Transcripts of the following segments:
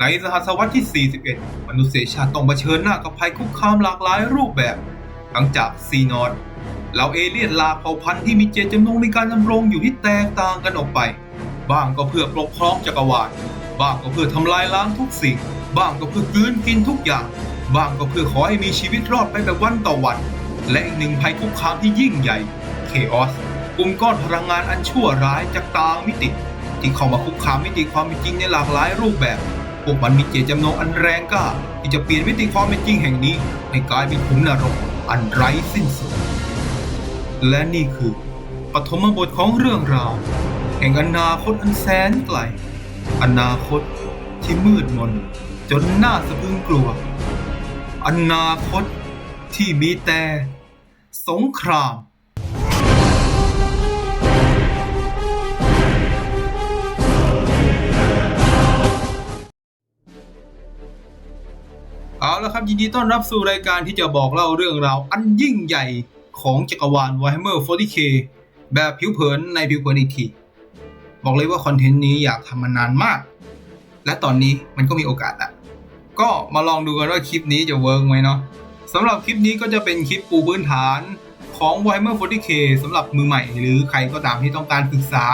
ในศตวรรษที่ 41 มนุษยชาติต้องเผชิญหน้ากับภัยคุกคามหลากหลายรูปแบบ ทั้งจากซีนอตเหล่าเอเลี่ยนลาเผ่าพันธุ์ที่มีเจตจำนงในการดำรงอยู่ที่แตกต่างกันออกไป บ้างก็เพื่อปกครองจักรวาล บ้างก็เพื่อทำลายล้างทุกสิ่ง บ้างก็เพื่อกลืนกินทุกอย่าง บ้างก็เพื่อขอให้มีชีวิตรอดไปแบบวันต่อวัน และอีกหนึ่งภัยคุกคามที่ยิ่งใหญ่เคออสกลุ่มก้อนพลังงานอันชั่วร้ายจากต่างมิติ ที่เข้ามาคุกคามมิติความเป็นจริงในหลากหลายรูปแบบ พวกมันมีเจตจำนงอันแรงกล้าที่จะเปลี่ยนมิติความเป็นจริงแห่งนี้ให้กลายเป็นขุมนรกอันไร้สิ้นสุด และนี่คือปฐมบทของเรื่องราว แห่งอนาคตอันแสนไกล อนาคตที่มืดมนจนน่าสะพรึงกลัว อนาคตที่มีแต่ สงคราม เอาละครับ ยินดีต้อนรับสู่รายการที่จะบอกเล่าเรื่องราวอันยิ่งใหญ่ของจักรวาล Warhammer 40k แบบผิวเผินในผิวเผินอีกที บอกเลยว่าคอนเทนต์นี้อยากทำมานานมาก และตอนนี้มันก็มีโอกาสละก็มาลองดูกันว่าคลิปนี้จะเวิร์กไหมเนาะสำหรับคลิปนี้ก็จะเป็นคลิปปูพื้นฐานของ Warhammer 40k สำหรับมือใหม่ หรือใครก็ตามที่ต้องการศึกษา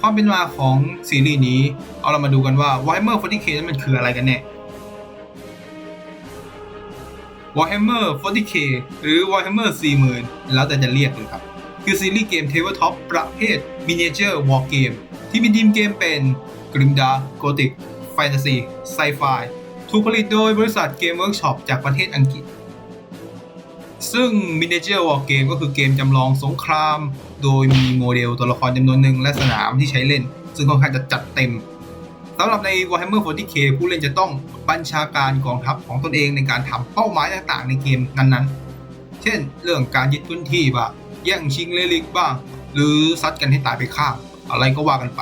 ความเป็นมาของซีรีส์นี้ เอาเรามาดูกันว่า Warhammer 40k นั้นมันคืออะไรกันแน่ Warhammer 40k หรือ Warhammer 40,000 แล้วแต่จะเรียกเลยครับ คือซีรีส์เกม Tabletop ประเภท Miniature War Game ที่มีทีมเกมเป็น Grimdark Gothic Fantasy Sci-Fi ถูกผลิตโดยบริษัท Game Workshop จากประเทศอังกฤษ ซึ่ง Miniature War Game ก็คือเกมจำลองสงคราม โดยมีโมเดลตัวละครจำนวนหนึ่งและสนามที่ใช้เล่น ซึ่งค่อนข้างจะจัดเต็ม สำหรับใน Warhammer 40k ผู้เล่นจะต้องบัญชาการกองทัพของตนเองในการทำเป้าหมายต่างๆ ในเกมนั้นๆ เช่น เรื่องการยึดพื้นที่บ้างแย่งชิงเลลิกบ้าง หรือซัดกันให้ตายไปข้างอะไรก็ว่ากันไป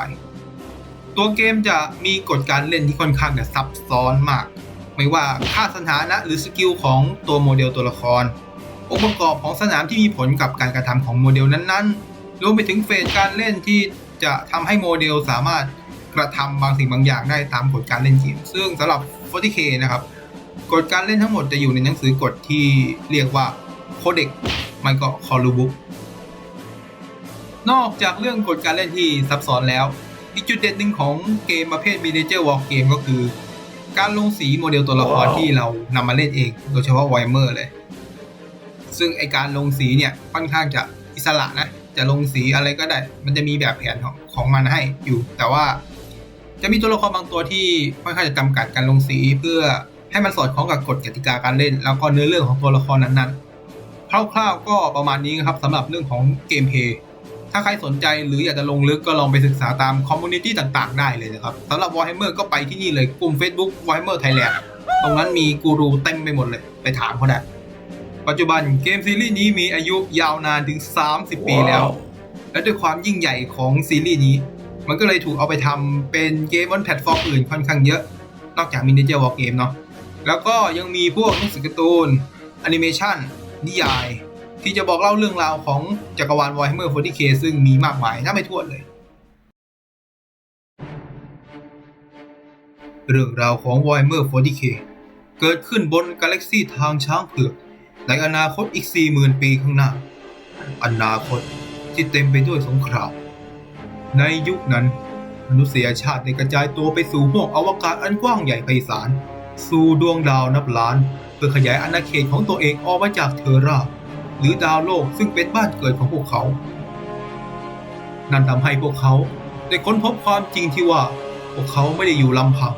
ตัวเกมจะมีกฎการเล่นที่ค่อนข้างจะซับซ้อนมาก ไม่ว่าค่าสถานะหรือสกิลของตัวโมเดลตัวละคร องค์ประกอบของสนามที่มีผลกับการกระทำของโมเดลนั้นๆ รวมไปถึงเฟสการเล่นที่จะทำให้โมเดลสามารถ ระทำบางสิ่งบางอย่างได้ตามกฎการเล่นเกมซึ่งสำหรับ 40k นะครับกฎการเล่นทั้งหมดจะอยู่ในหนังสือกฎที่เรียกว่า Codex ไม่ก็ c o l u b o o k นอกจากเรื่องกฎการเล่นที่ซับซ้อนแล้ว อีกจุดเด่นหนึ่งของเกมประเภท Miniature War Game ก็คือ การลงสีโมเดลตัวละครที่เรานำมาเล่นเอง โดยเฉพาะ Warhammer เลย ซึ่งไอการลงสีเนี่ยค่อนข้างจะอิสระนะ จะลงสีอะไรก็ได้ มันจะมีแบบแผนของของมันให้อยู่ แต่ว่า จะมีตัวละครบางตัวที่ค่อนข้างจะจำกัดการลงสีเพื่อให้มันสอดคล้องกับกฎกติกาการเล่น แล้วก็เนื้อเรื่องของตัวละครนั้นๆ คร่าวๆก็ประมาณนี้ครับสำหรับเรื่องของเกมเพลย์ ถ้าใครสนใจหรืออยากจะลงลึกก็ลองไปศึกษาตามคอมมูนิตี้ต่างๆ ได้เลยนะครับสำหรับ Warhammer ก็ไปที่นี่เลยกลุ่ม Facebook Warhammer Thailand ตรงนั้นมีกูรูเต็มไปหมดเลย ไปถามเขาได้ปัจจุบันเกมซีรีส์นี้มีอายุยาวนานถึง 30 ปีแล้ว และด้วยความยิ่งใหญ่ของซีรีส์นี้ มันก็เลยถูกเอาไปทำเป็นเกมบนแพลตฟอร์มอื่นค่อนข้างเยอะ นอกจากมินิเจอร์วอลเกมเนาะแล้วก็ยังมีพวกหนังสือการ์ตูนแอนิเมชันนิยาย ที่จะบอกเล่าเรื่องราวของจักรวาล Warhammer 40k ซึ่งมีมากมายน่าไม่ถ้วเลย เรื่องราวของ Warhammer 40k เกิดขึ้นบนกาแล็กซีทางช้างเผือก ในอนาคตอีก 40,000 ปีข้างหน้า อนาคตที่เต็มไปด้วยสงคราม ในยุคนั้น มนุษยชาติได้กระจายตัวไปสู่ห้วงอวกาศอันกว้างใหญ่ไพศาล สู่ดวงดาวนับล้าน เพื่อขยายอาณาเขตของตัวเองออกมาจากเทอร่า หรือดาวโลกซึ่งเป็นบ้านเกิดของพวกเขา นั่นทำให้พวกเขาได้ค้นพบความจริงที่ว่า พวกเขาไม่ได้อยู่ลำพัง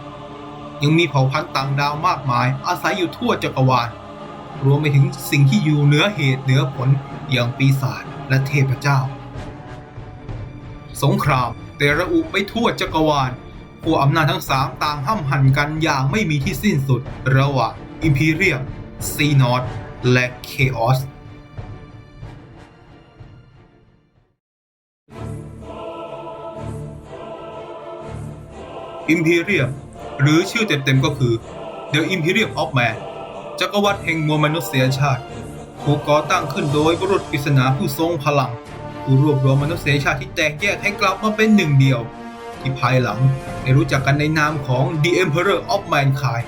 ยังมีเผ่าพันธุ์ต่างดาวมากมาย อาศัยอยู่ทั่วจักรวาล รวมไปถึงสิ่งที่อยู่เหนือเหตุเหนือผลอย่างปีศาจและเทพเจ้า สงครามเตระอุไปทั่วจักรวาลผู้อำนาจทั้งสามต่างห้ำหั่นกันอย่างไม่มีที่สิ้นสุด ระหว่างอิมพีเรียมซีนอตและเคออสอิมพีเรียมหรือชื่อเต็มๆก็คือ The Imperium of Man จักรวรรดิแห่งมวลมนุษยชาติ ถูกก่อตั้งขึ้นโดยบุรุษปริศนาผู้ทรงพลัง ผู้รวบรวมมนุษยชาติที่แตกแยกให้กลับมาเป็นหนึ่งเดียว ที่ภายหลังได้รู้จักกันในนามของ The Emperor of Mankind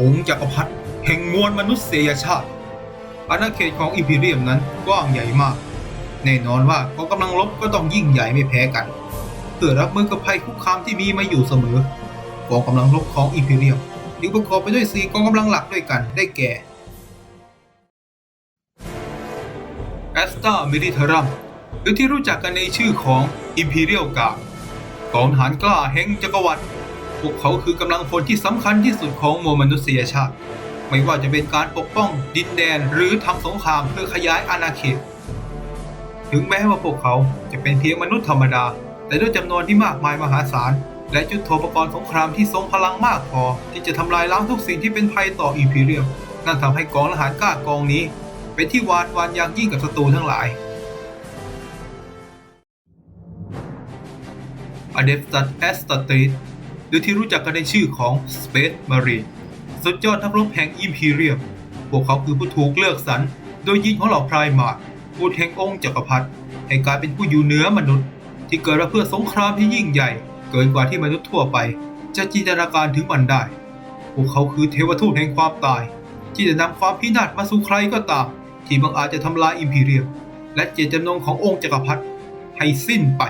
องค์จักรพรรดิแห่งมวลมนุษยชาติ อาณาเขตของอิมพีเรียมนั้นกว้างใหญ่มาก แน่นอนว่ากองกำลังรบก็ต้องยิ่งใหญ่ไม่แพ้กัน เพื่อรับมือกับภัยคุกคามที่มีมาอยู่เสมอกองกำลังรบของอิมพีเรียมจึงประกอบไปด้วยสี่กองกำลังหลักด้วยกันได้แก่แอสตาเมิลิเทรัม หรือที่รู้จักกันในชื่อของ Imperial Guard กองทหารกล้าแห่งจักรวรรดิพวกเขาคือกำลังพลที่สำคัญที่สุดของมวลมนุษยชาติ ไม่ว่าจะเป็นการปกป้องดินแดนหรือทำสงครามเพื่อขยายอาณาเขต ถึงแม้ว่าพวกเขาจะเป็นเพียงมนุษย์ธรรมดา แต่ด้วยจำนวนที่มากมายมหาศาล และจุดโทปกรณ์สงครามที่ทรงพลังมากพอ ที่จะทำลายล้างทุกสิ่งที่เป็นภัยต่ออิมพีเรียมนั่นทำให้กองทหารกล้ากองนี้ เป็นที่หวาดหวานอย่างยิ่งกับศัตรูทั้งหลาย อเดฟตัสแอสต t ต e หรือที่รู้จักกันในชื่อของ Space Marine สุดยอดนักรบแห่งอิมพีเรียมพวกเขาคือผู้ถูกเลือกสรรโดยยิงของเหล่าพรายมาร์บุตรแห่งองค์จักรพรรดิให้กลายเป็นผู้อยู่เหนือมนุษย์ ที่เกิดมาเพื่อสงครามที่ยิ่งใหญ่ เกินกว่าที่มนุษย์ทั่วไป จะจินตนาการถึงมันได้ พวกเขาคือเทวทูตแห่งความตาย ที่จะนำความพินาศมาสู่ใครก็ตาม ที่บังอาจจะทำลายอิมพีเรียม และเจตจำนงขององค์จักรพรรดิให้สิ้นไป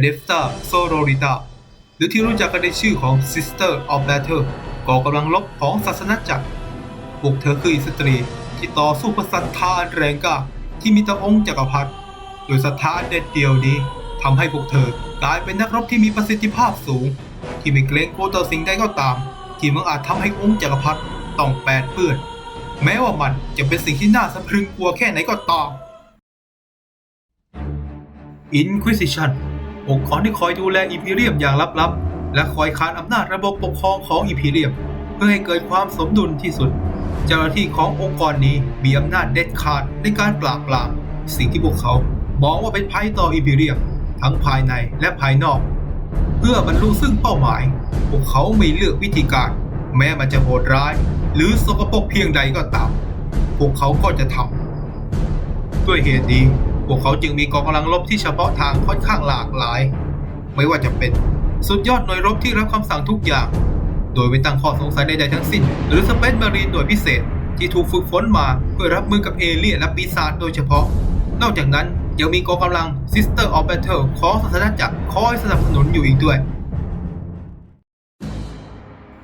เดฟตาโซโรริตาหรือที่รู้จักกันในชื่อของ Sister of Battle ก่อกำลังลบของศาสนาจักรพวกเธอคือสตรี ที่ต่อสู้เพื่อศรัทธาอันแรงกล้าที่มีต่อองค์จักรพรรดิโดยศรัทธาเด็ดเดียวนี้ทำให้พวกเธอกลายเป็นนักรบที่มีประสิทธิภาพสูง ที่ไม่เกรงกลัวต่อสิ่งใดก็ตาม ที่มันอาจทำให้องค์จักรพรรดิต้องแปดเปื้อนแม้ว่ามันจะเป็นสิ่งที่น่าสะพรึงกลัวแค่ไหนก็ตาม Inquisition องค์กรที่คอยดูแลอิมพีเรียมอย่างลับๆ และคอยคานอำนาจระบบปกครองของอิมพีเรียม เพื่อให้เกิดความสมดุลที่สุด เจ้าหน้าที่ขององค์กรนี้มีอำนาจเด็ดขาดในการปราบปรามสิ่งที่พวกเขามองว่าเป็นภัยต่ออิมพีเรียม ทั้งภายในและภายนอก เพื่อบรรลุซึ่งเป้าหมาย พวกเขาไม่เลือกวิธีการ แม้มันจะโหดร้าย หรือสกปรกเพียงใดก็ตาม พวกเขาก็จะทำด้วยเหตุนี้ วกเขาจึงมีกองกำลังรบที่เฉพาะทางค่อนข้างหลากหลาย ไม่ว่าจะเป็นสุดยอดหน่วยรบที่รับคำสั่งทุกอย่าง โดยไม่ตั้งข้อสงสัยใดๆทั้งสิ้น หรือสเปซมารีนหน่วยพิเศษที่ถูกฝึกฝนมาเพื่อรับมือกับเอเลี่ยนและปีศาจโดยเฉพาะ นอกจากนั้นยังมีกองกำลัง Sister of Battle ของศาสนาจักรคอยสนับสนุนอยู่อีกด้วย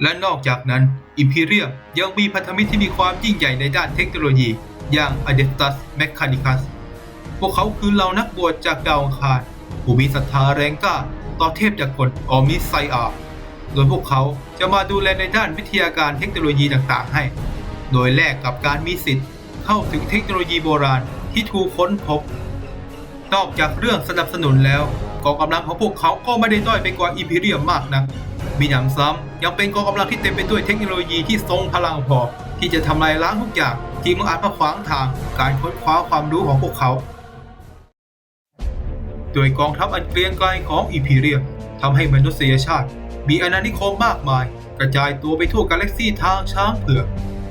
และนอกจากนั้น Imperium ยังมีพันธมิตรที่มีความยิ่งใหญ่ในด้านเทคโนโลยี อย่าง Adeptus Mechanicus พวกเขาคือเหล่านักบวชจากดาวอังคารผู้มีศรัทธาแรงกล้าต่อเทพจากกลออมิไซอาโดยพวกเขาจะมาดูแลในด้านวิทยาการเทคโนโลยีต่างๆให้ โดยแลกกับการมีสิทธิ์เข้าถึงเทคโนโลยีโบราณที่ถูกค้นพบ นอกจากเรื่องสนับสนุนแล้วกองกำลังของพวกเขาก็ไม่ได้ด้อยไปกว่าอิมพีเรียมมากนักมีหนำซ้ำยังเป็นกองกำลังที่เต็มไปด้วยเทคโนโลยีที่ทรงพลังพอ ที่จะทำลายล้างทุกอย่างที่มันอาจมาขวางทางการค้นคว้าความรู้ของพวกเขา โดยกองทัพอันเกรียงไกรของอิมพีเรียมทำให้มนุษยชาติ มีอาณานิคมมากมาย กระจายตัวไปทั่วกาแล็กซีทางช้างเผือก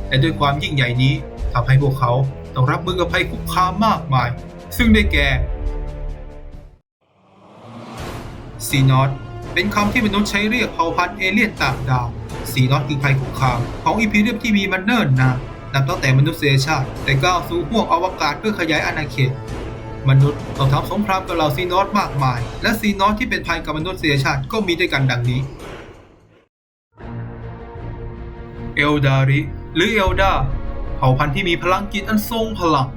และด้วยความยิ่งใหญ่นี้ทำให้พวกเขาต้องรับมือกับภัยคุกคามมากมาย ซึ่งได้แก่ซีนอตเป็นคำที่มนุษย์ใช้เรียกเผ่าพันธุ์เอเลี่ยนต่างดาวซีนอตคือภัยคุกคามของอิมพีเรียมที่มีมันเนิ่นนานนับตั้งแต่มนุษยชาติได้ก้าวสู่ห้วงอวกาศเพื่อขยายอาณาเขต มนุษย์ต้องทำสงครามกับเหล่าซีนอสมากมาย และซีนอสที่เป็นภัยกับมนุษยชาติก็มีด้วยกันดังนี้ เอลดาริ หรือเอลดาเผ่าพันธุ์ที่มีพลังจิตอันทรงพลัง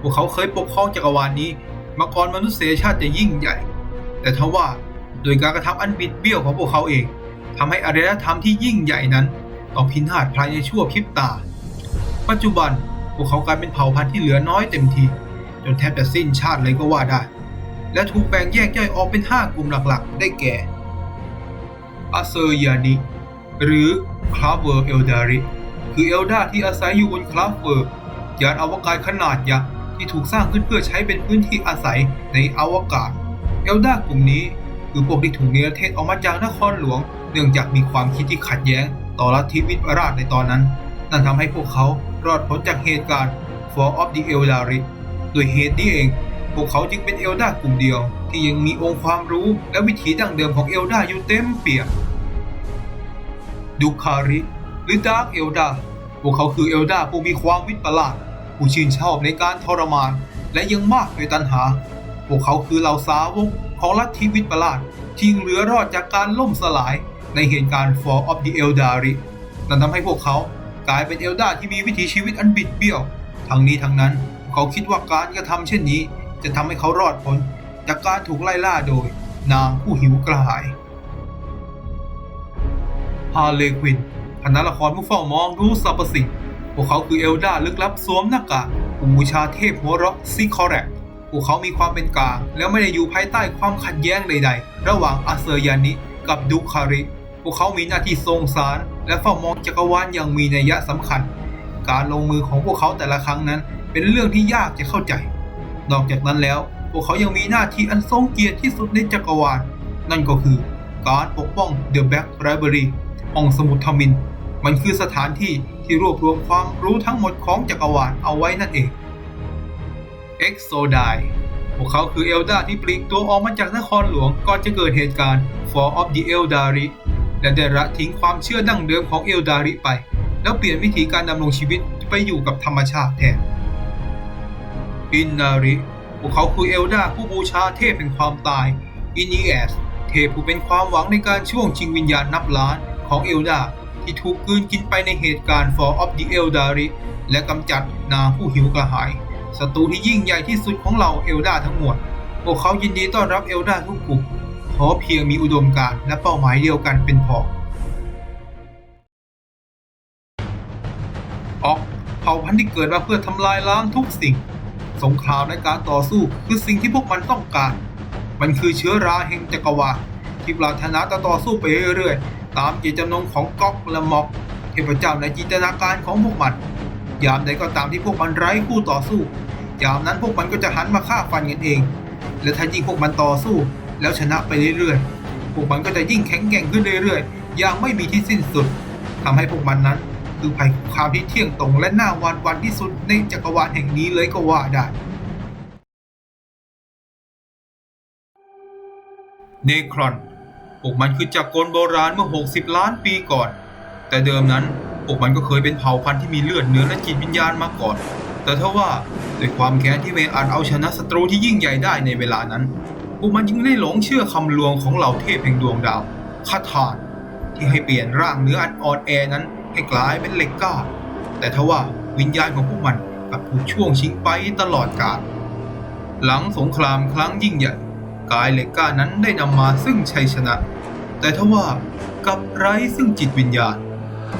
พวกเขาเคยปกครองจักรวาลนี้ มาก่อนมนุษยชาติจะยิ่งใหญ่ แต่ทว่าโดยการกระทำอันบิดเบี้ยวของพวกเขาเองทำให้อารยธรรมที่ยิ่งใหญ่นั้นต้องพินาศภายในชั่วพริบตา ปัจจุบันพวกเขากลายเป็นเผ่าพันธุ์ที่เหลือน้อยเต็มที จนแทบจะสิ้นชาติเลยก็ว่าได้ และถูกแบ่งแยกย่อยออกเป็น 5 กลุ่มหลักๆ ได้แก่อาเซอร์ยานิหรือคลาเวอร์เอลดาริคือเอลดาที่อาศัยอยู่บนคลาเวอร์ยานอวกาศขนาดยักษ์ที่ถูกสร้างขึ้นเพื่อใช้เป็นพื้นที่อาศัยในอวกาศ เอลดากลุ่มนี้คือพวกที่ถูกเนรเทศออกมาจากนครหลวง เนื่องจากมีความคิดที่ขัดแย้ง ต่อลัทธิวิทวราชในตอนนั้น นั่นทำให้พวกเขารอดพ้นจากเหตุการณ์ Fall of the Eldari โดยเหตุนี้เอง พวกเขาจึงเป็นเอลดากลุ่มเดียว ที่ยังมีองค์ความรู้และวิถีดั้งเดิมของเอลดาอยู่เต็มเปี่ยมดูคาริหรือดาร์กเอลดาพวกเขาคือเอลดาผู้มีความวิปลาสผู้ชื่นชอบในการทรมาน และยังมากด้วยตัณหา พวกเขาคือเหล่าสาวกของลัทธิวิปลาสที่เหลือรอดจากการล่มสลายในเหตุการณ์ Fall of the Eldari นั่นทำให้พวกเขากลายเป็นเอลดาที่มีวิถีชีวิตอันบิดเบี้ยว ทั้งนี้ทั้งนั้น เขาคิดว่าการกระทำเช่นนี้ จะทำให้เขารอดพ้นจากการถูกไล่ล่าโดยนางผู้หิวกระหายฮาเลควินคณะละครผู้เฝ้ามองรู้สรรพสิ่ง พวกเขาคือเอลดาลึกลับสวมหน้ากากผู้บูชาเทพหัวเราะซิคอแรกพวกเขามีความเป็นกลางและไม่ได้อยู่ภายใต้ความขัดแย้งใดๆ ระหว่างอาเซอร์ยานิกับดุคาริ พวกเขามีหน้าที่ทรงสาร และเฝ้ามองจักรวาลอย่างมีนัยสำคัญ การลงมือของพวกเขาแต่ละครั้งนั้น เป็นเรื่องที่ยากจะเข้าใจ นอกจากนั้นแล้ว พวกเขายังมีหน้าที่อันทรงเกียรติที่สุดในจักรวาล นั่นก็คือการปกป้อง The Black Library ห้องสมุดทมิน มันคือสถานที่ที่รวบรวมความรู้ทั้งหมดของจักรวาลเอาไว้นั่นเอง e x o d i พวกเขาคือเอลดาที่ปลีกตัวออกมาจากนครหลวงก่อนจะเกิดเหตุการณ์ Fall of the Eldari และได้ละทิ้งความเชื่อดั้งเดิมของเอลดาริไป แล้วเปลี่ยนวิธีการดำรงชีวิตไปอยู่กับธรรมชาติแทน อินนาริ พวกเขาคือเอลดาผู้บูชาเทพแห่งความตาย อินีแอส เทพผู้เป็นความหวังในการช่วงชิงวิญญาณนับล้านของเอลดาที่ถูกกลืนกินไปในเหตุการณ์ Fall of the Eldari และกำจัดนางผู้หิวกระหายศัตรูที่ยิ่งใหญ่ที่สุดของเราเอลดาทั้งหมด พวกเขายินดีต้อนรับเอลดาทุกกลุ่มขอเพียงมีอุดมการณ์และเป้าหมายเดียวกันเป็นพอ เผ่าพันธุ์ที่เกิดมาเพื่อทำลายล้างทุกสิ่ง สงครามและการต่อสู้คือสิ่งที่พวกมันต้องการ มันคือเชื้อราแห่งจักรวาลที่ปรารถนาจะต่อสู้ไปเรื่อยๆ ตามเจตจำนงของก๊อกและม็อกเทพเจ้าในจินตนาการของพวกมัน ยามใดก็ตามที่พวกมันไร้คู่ต่อสู้ ยามนั้นพวกมันก็จะหันมาฆ่าฟันกันเอง และถ้ายิ่งพวกมันต่อสู้ แล้วชนะไปเรื่อยๆ พวกมันก็จะยิ่งแข็งแกร่งขึ้นเรื่อยๆ อย่างไม่มีที่สิ้นสุดทำให้พวกมันนั้น คือภัยคุกคามที่เที่ยงตรงและน่าหวานวันที่สุดในจักรวาลแห่งนี้เลยก็ว่าได้เนครอนพวกมันคือจักรกลโบราณเมื่อ 60 ล้านปีก่อน แต่เดิมนั้นพวกมันก็เคยเป็นเผ่าพันธุ์ที่มีเลือดเนื้อและจิตวิญญาณมาก่อน แต่ถ้าว่าด้วยความแค้นที่ไม่อาจเอาชนะศัตรูที่ยิ่งใหญ่ได้ในเวลานั้น พวกมันจึงได้หลงเชื่อคำลวงของเหล่าเทพแห่งดวงดาวคาถานที่ให้เปลี่ยนร่างเนื้ออันอ่อนแอนั้น ให้กลายเป็นเหล็กก้า แต่ทว่าวิญญาณของพวกมันกลับถูกช่วงชิงไปตลอดกาลหลังสงครามครั้งยิ่งใหญ่ กายเหล็กก้านั้นได้นำมาซึ่งชัยชนะ แต่ทว่ากับไร้ซึ่งจิตวิญญาณ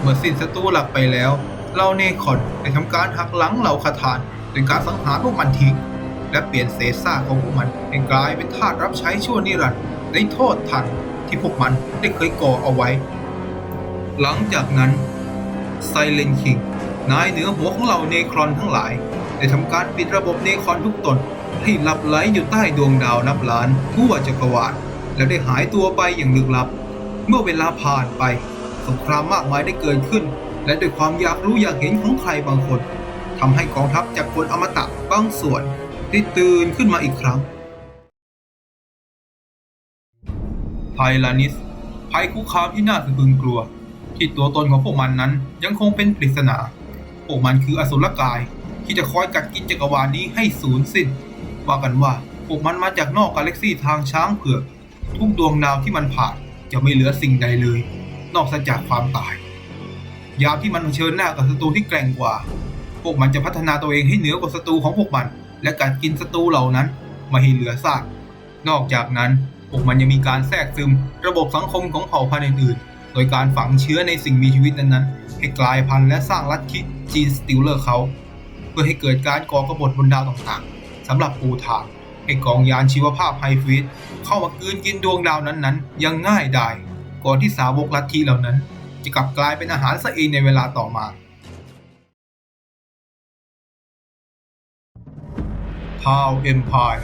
เมื่อสิ้นศัตรูหลักไปแล้วเหล่าเนคอนได้ทำการหักหลังเหล่าคาถานโดยการสังหารพวกมันทิ้งและเปลี่ยนเศษซากของพวกมันให้กลายเป็นทาสรับใช้ชั่วนิรันดร์ในโทษทันที่พวกมันได้เคยก่อเอาไว้ หลังจากนั้น ไซเลนคิงนายเหนือหัวของเหล่าเนครอนทั้งหลาย ได้ทำการปิดระบบเนครอนทุกตนให้หลับไหลอยู่ใต้ดวงดาวนับล้านทั่วจักรวาลและได้หายตัวไปอย่างลึกลับ เมื่อเวลาผ่านไป สงครามมากมายได้เกิดขึ้น และด้วยความอยากรู้อยากเห็นของใครบางคนทำให้กองทัพจากคนอมตะบางส่วนได้ตื่นขึ้นมาอีกครั้งไทลานิสภัยคุกคามที่น่าสะพรึงกลัว ที่ตัวตนของพวกมันนั้นยังคงเป็นปริศนา พวกมันคืออสุรกายที่จะคอยกัดกินจักรวาลนี้ให้สูญสิ้น ว่ากันว่าพวกมันมาจากนอกกาแล็กซี่ทางช้างเผือก ทุกดวงดาวที่มันผ่านจะไม่เหลือสิ่งใดเลย นอกจากความตาย ยามที่มันเผชิญหน้ากับศัตรูที่แกร่งกว่า พวกมันจะพัฒนาตัวเองให้เหนือกว่าศัตรูของพวกมัน และกัดกินศัตรูเหล่านั้นไม่ให้เหลือซากนอกจากนั้นพวกมันยังมีการแทรกซึมระบบสังคมของเผ่าพันธุ์อื่นๆ โดยการฝังเชื้อในสิ่งมีชีวิตนั้นๆ ให้กลายพันธุ์และสร้างลัทธิจีนสติลเลอร์เขา เพื่อให้เกิดการก่อกบฏบนดาวต่างๆสำหรับปูทางให้กองยานชีวภาพไฮฟรีดเข้ามากลืนกินดวงดาวนั้นๆ ยังง่ายดายก่อนที่สาวกลัทธิเหล่านั้น จะกลับกลายเป็นอาหารซะเองในเวลาต่อมาพาวเอ็มพาย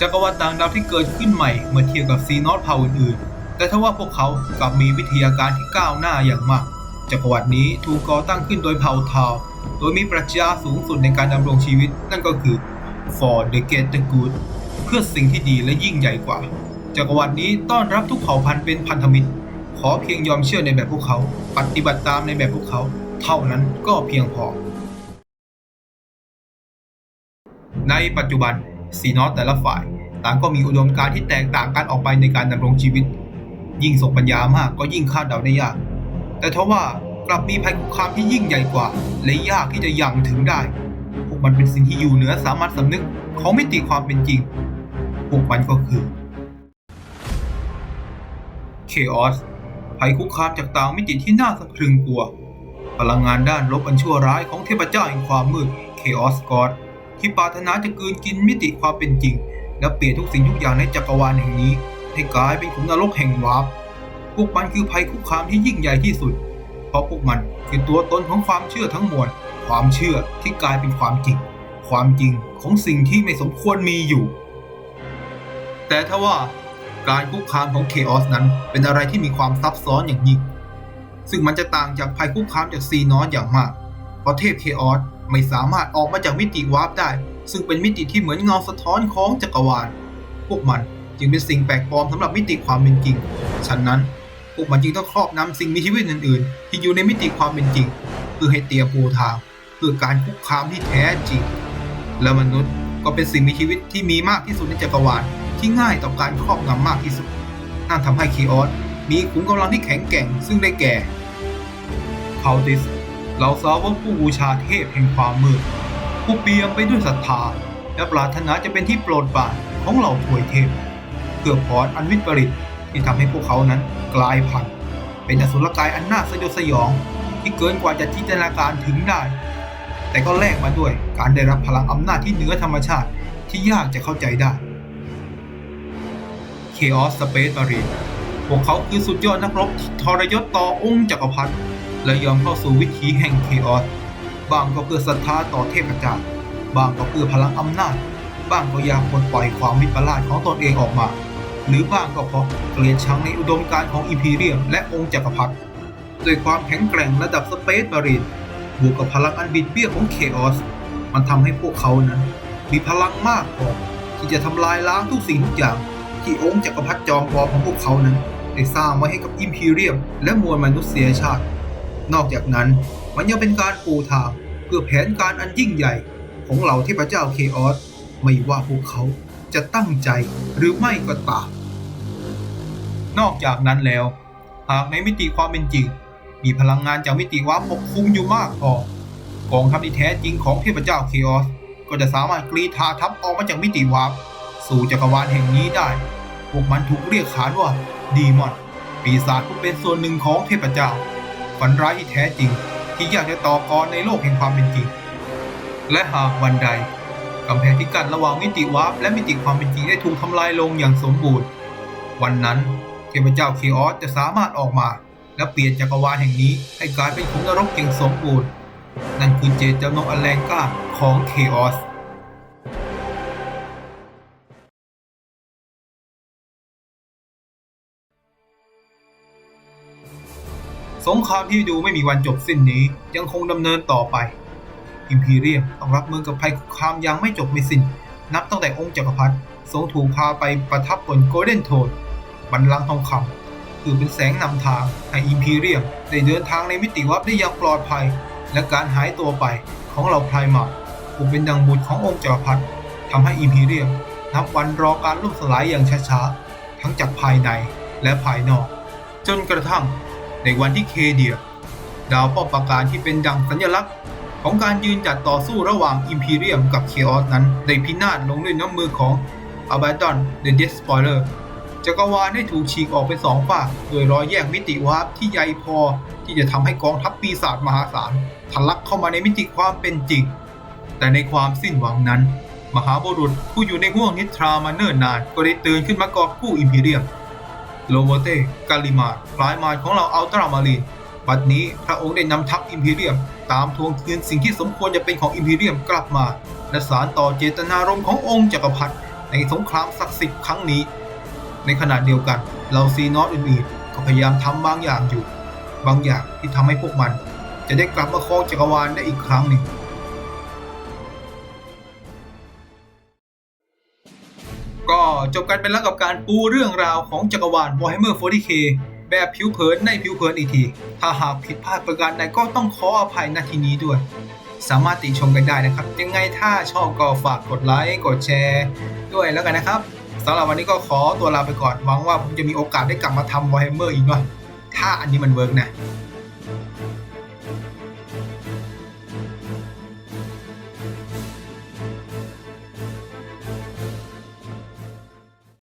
จักรวาลต่างดาวที่เกิดขึ้นใหม่เมื่อเทียบกับซีนอตเผ่าอื่นๆ แต่ทว่าพวกเขากลับมีวิทยาการที่ก้าวหน้าอย่างมาก จักรวรรดินี้ถูกก่อตั้งขึ้นโดยเผ่าทาว โดยมีปรัชญาสูงสุดในการดำรงชีวิตนั่นก็คือ for the greater good เพื่อสิ่งที่ดีและยิ่งใหญ่กว่า จักรวรรดินี้ต้อนรับทุกเผ่าพันธุ์เป็นพันธมิตร ขอเพียงยอมเชื่อในแบบพวกเขา ปฏิบัติตามในแบบพวกเขา เท่านั้นก็เพียงพอ ในปัจจุบันซีนอสแต่ละฝ่าย ต่างก็มีอุดมการณ์ที่แตกต่างกันออกไปในการดำรงชีวิต ยิ่งส่งปัญญามากก็ยิ่งคาดเดาได้ยาก แต่ทว่ากลับมีภัยคุกคามที่ยิ่งใหญ่กว่า และยากที่จะยังถึงได้ พวกมันเป็นสิ่งที่อยู่เหนือสามัญสำนึกของมิติความเป็นจริง พวกมันก็คือ Chaos ภัยคุกคามจากต่างมิติที่น่าสะพรึงกลัว พลังงานด้านลบอันชั่วร้ายของเทพเจ้าแห่งความมืด Chaos God ที่ปรารถนาจะกืนกินมิติความเป็นจริง และเปลี่ยนทุกสิ่งทุกอย่างในจักรวาลแห่งนี้ ให้กลายเป็นขุมนรกแห่งวาร์ปพวกมันคือภัยคุกคามที่ยิ่งใหญ่ที่สุด เพราะพวกมันคือตัวตนของความเชื่อทั้งมวล ความเชื่อที่กลายเป็นความจริง ความจริงของสิ่งที่ไม่สมควรมีอยู่ แต่ถ้าว่าการคุกคามของเคออสนั้นเป็นอะไรที่มีความซับซ้อนอย่างยิ่ง ซึ่งมันจะต่างจากภัยคุกคามจากซีนอสอย่างมาก เพราะเทพเคออสไม่สามารถออกมาจากมิติวาร์ปได้ ซึ่งเป็นมิติที่เหมือนเงาสะท้อนของจักรวาล พวกมัน จึงเป็นสิ่งแปลกปลอมสำหรับมิติความเป็นจริง ฉะนั้นพวกมันจึงต้องครอบนำสิ่งมีชีวิตอื่น ๆ ที่อยู่ในมิติความเป็นจริง เพื่อให้เตียปูทางเพื่อการคุกคามที่แท้จริง และมนุษย์ก็เป็นสิ่งมีชีวิตที่มีมากที่สุดในจักรวาลที่ง่ายต่อการครอบงำมากที่สุด นั่นทำให้คีออสมีขุมกำลังที่แข็งแกร่งซึ่งได้แก่คาติสเราสาวกผู้บูชาเทพแห่งความมืด ผู้เปี่ยมไปด้วยศรัทธา และปรารถนาจะเป็นที่โปรดปรานของเหล่าถวยเทพ เพื่อพรอันวิปริตที่ทำให้พวกเขานั้นกลายพันธุ์เป็นอสุรกายอันน่าสยดสยอง ที่เกินกว่าจะจินตนาการถึงได้ แต่ก็แลกมาด้วยการได้รับพลังอำนาจที่เหนือธรรมชาติที่ยากจะเข้าใจได้ Chaos Space Marine พวกเขาคือสุดยอดนักรบที่ทรยศต่อองค์จักรพรรดิและยอมเข้าสู่วิถีแห่ง Chaos บางก็เพื่อศรัทธาต่อเทพเจ้าบางก็เพื่อพลังอำนาจ บ้างก็อยากปลดปล่อยความวิปลาสของตนเองออกมา หรือบ้างก็เพราะเกลียดชังในอุดมการของอิมพีเรียมและองค์จักรพรรดิด้วยความแข็งแกร่งระดับสเปซมารีนบวกกับพลังอันบิดเบี้ยวของเคออสมันทำให้พวกเขานั้น มีพลังมากพอที่จะทำลายล้างทุกสิ่งทุกอย่าง ที่องค์จักรพรรดิจอมปลอมของพวกเขานั้นได้สร้างไว้ให้กับอิมพีเรียม และมวลมนุษยชาติ นอกจากนั้นมันยังเป็นการปูทางเพื่อแผนการอันยิ่งใหญ่ของเหล่าเทพเจ้าเคออสไม่ว่าพวกเขา จะตั้งใจหรือไม่ก็ตาม นอกจากนั้นแล้ว หากในมิติความเป็นจริง มีพลังงานจากมิติวาร์ปปกคลุมอยู่มากพอกองทัพที่แท้จริงของเทพเจ้าเคออส ก็จะสามารถกรีธาทัพออกมาจากมิติวาร์ปสู่จักรวาลแห่งนี้ได้ พวกมันถูกเรียกขานว่าดีมอน ปีศาจผู้เป็นส่วนหนึ่งของเทพเจ้า ฝันร้ายที่แท้จริงที่อยากจะต่อกรในโลกแห่งความเป็นจริง และหากวันใด กำแพงที่กั้นระหว่างมิติวาร์ปและมิติความเป็นจริงได้ถูกทำลายลงอย่างสมบูรณ์ วันนั้นเทพเจ้าเคออสจะสามารถออกมา และเปลี่ยนจักรวาลแห่งนี้ให้กลายเป็นขุมนรกอย่างสมบูรณ์ นั่นคือเจตจำนงอันแรงกล้าของเคออสสงครามที่ดูไม่มีวันจบสิ้นนี้ยังคงดำเนินต่อไป อิมพีเรียมต้องรับมือกับภัยคุกคามยังไม่จบไม่สิ้น นับตั้งแต่องค์จักรพรรดิทรงถูกพาไปประทับบนโกลเด้นโทนบันลังทองคำคือเป็นแสงนำทางให้อิมพีเรียมได้เดินทางในมิติวับได้อย่างปลอดภัย และการหายตัวไปของเหล่าไพรมาร์ผู้เป็นดังบุตรขององค์จักรพรรดิทำให้อิมพีเรียมนับวันรอการล่มสลายอย่างช้าๆ ทั้งจากภายในและภายนอก จนกระทั่งในวันที่เคเดีย ดาวป้อมปราการที่เป็นดังสัญลักษณ์ ของการยืนจัดต่อสู้ระหว่างอิมพีเรียมกับเคออสนั้นได้พินาศลงด้วยน้ำมือของอาบาดอนเดอะเดสปอยเลอร์จักรวาลได้ถูกฉีกออกเป็นสองฝากโดยรอยแยกมิติวาร์ปที่ใหญ่พอที่จะทำให้กองทัพปีศาจมหาศาลทะลักเข้ามาในมิติความเป็นจริง แต่ในความสิ้นหวังนั้น มหาบุรุษผู้อยู่ในห้วงนิทรามาเนิ่นนาน ก็ได้ตื่นขึ้นมากอบกู้อิมพีเรียมโลโวเตกาลิมาคลายมารของเราอัลตรามารีนบัดนี้พระองค์ได้นำทัพอิมพีเรียม ตามทวงคืนสิ่งที่สมควรจะเป็นของอิมพีเรียมกลับมา และสารต่อเจตนารมณ์ขององค์จักรพรรดิในสงครามศักดิ์สิทธิ์ครั้งนี้ ในขณะเดียวกันเหล่าซีนอสอื่นๆ ก็พยายามทำบางอย่างอยู่ บางอย่างที่ทำให้พวกมัน จะได้กลับมาครองจักรวาลได้อีกครั้งหนึ่งก็จบกันไปแล้วกับการปูเรื่องราวของจักรวาล Warhammer 40k แบบผิวเผินในผิวเผินอีกที ถ้าหากผิดพลาดประการใดก็ต้องขออภัยณที่นี้ด้วย สามารถติชมกันได้นะครับ ยังไงถ้าชอบก็ฝากกดไลค์กดแชร์ ด้วยแล้วกันนะครับสำหรับวันนี้ก็ขอตัวลาไปก่อนหวังว่าผมจะมีโอกาสได้กลับมาทำวอร์แฮมเมอร์อีกหน่อยถ้าอันนี้มันเวิร์กนะ